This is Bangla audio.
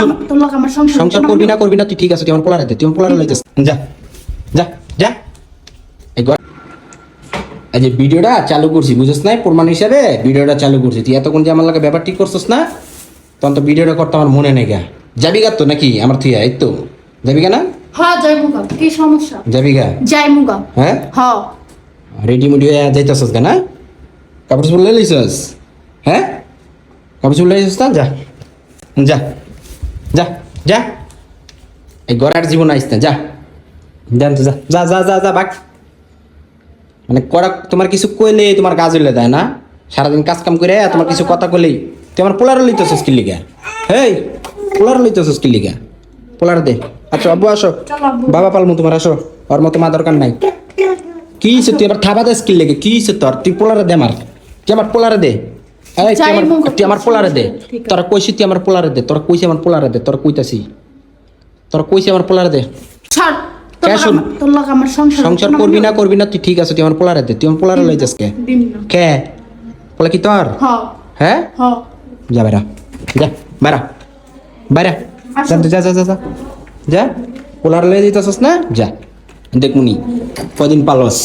শোন তোর লোক আমার সংসার সংসার করবি না করবি না তুই ঠিক আছে তুই আমার পোলারে দে তুই আমার পোলারে লইতেছ। যা যা যা। এই ঘর- এই যে ভিডিওটা চালু করছি বুঝছ না প্রমাণ হিসাবে ভিডিওটা চালু করছি। তুই এতক্ষণ যে আমার লাগে ব্যাপার ঠিক করছিস না তখন তো ভিডিওটা করতে আমার মনে নেই গা। যাবি গা তো নাকি আমার থুয়া এই তো। যাবি গা না? হ্যাঁ যাই মুগা কি সমস্যা? যাবি গা? যাই মুগা হ্যাঁ? হ্যাঁ। রেডি মুডি হয়ে যাইতেছস গা না? কাপড় চোপড় লই লইছস? হ্যাঁ? কাপড় চোপড় লই লইছস না? যা। যা। যা যা। এই গড়ার জীবন আইস না যা। জান তো যা যা যা যা যা বাক। মানে করা তোমার কিছু কইলে তোমার কাজ হইলে দেয় না। সারাদিন কাজ কাম করে তোমার কিছু কথা কইলেই। তুই আমার পোলার লইতেছস কি লিগা? হেই পোলার লইতেছস কি লিগা? পোলার দে। আচ্ছা আব্বু আসো। বাবা পালমু তোমার আসো। ওর মতো মা দরকার নাই। কি তুই আবার থাবা দে স্কিল লেগে? কি তোর? তুই পোলারে দে আমার। তুই আমার পোলারে দে। এই তুই আমার তুই আমার পোলারে দে। তোরা কইছি তুই আমার পোলারে দে। তোরা কইছি আমার পোলারে দে। তোরা কইতাছি। তোরা কইছি আমার পোলারে দে। ছাড়। সংসার করবি না করবি না তুই ঠিক আছে তুই আমার পোলারে দে। তুই আমার পোলারে লই যাস কে? কে? পোলা কি তোর? হ্যাঁ? যা বেরা যা আসো। যা যা যা যা যা। যা। পোলার লই দিতেছস না? যা। দেখমুনি কদিন পালস?